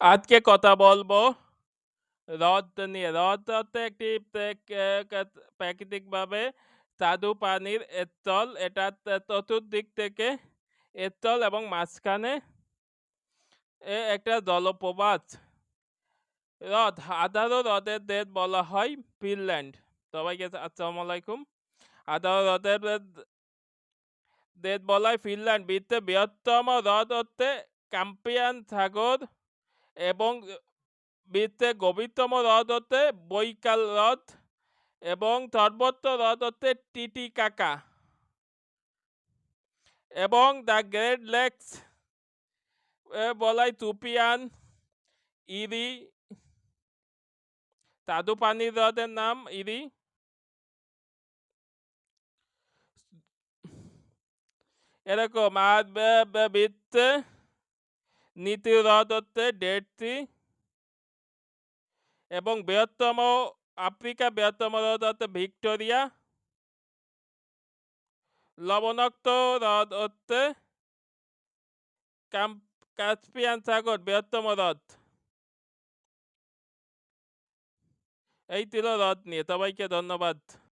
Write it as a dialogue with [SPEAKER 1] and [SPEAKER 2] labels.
[SPEAKER 1] আজকে কথা বলব হ্রদ নিয়ে। হ্রদ হচ্ছে একটি প্রাকৃতিকভাবে স্বাদু পানির স্থল। এটা চতুর্দিক থেকে স্থল এবং মাঝখানে একটা জলপ্রপাত। হ্রদ, হাজারো হ্রদের দেশ বলা হয় ফিনল্যান্ড। সবাইকে আসসালামু আলাইকুম। হাজারো হ্রদের দেশ বলা হয় ফিনল্যান্ড। বিশ্বের বৃহত্তম হ্রদ হচ্ছে ক্যাস্পিয়ান সাগর এবং বিশ্বের গভীরতম হ্রদ হচ্ছে বৈকাল হ্রদ এবং সর্বোচ্চ হ্রদ হচ্ছে টিটিকাকা। এবং দ্য গ্রেট লেকস এ বলা তুপিয়ান, ইরি স্বাদু পানির হ্রদের নাম ইরি। এরকম আর বে বে বিশ্বে নীতি ডেড সি এবং বৃহত্তম আফ্রিকা বৃহত্তম হ্রদ ভিক্টোরিয়া। লবণাক্ত হ্রদ হচ্ছে কাস্পিয়ান সাগর বৃহত্তম হ্রদ। এই ছিল হ্রদ নিয়ে। সবাইকে ধন্যবাদ।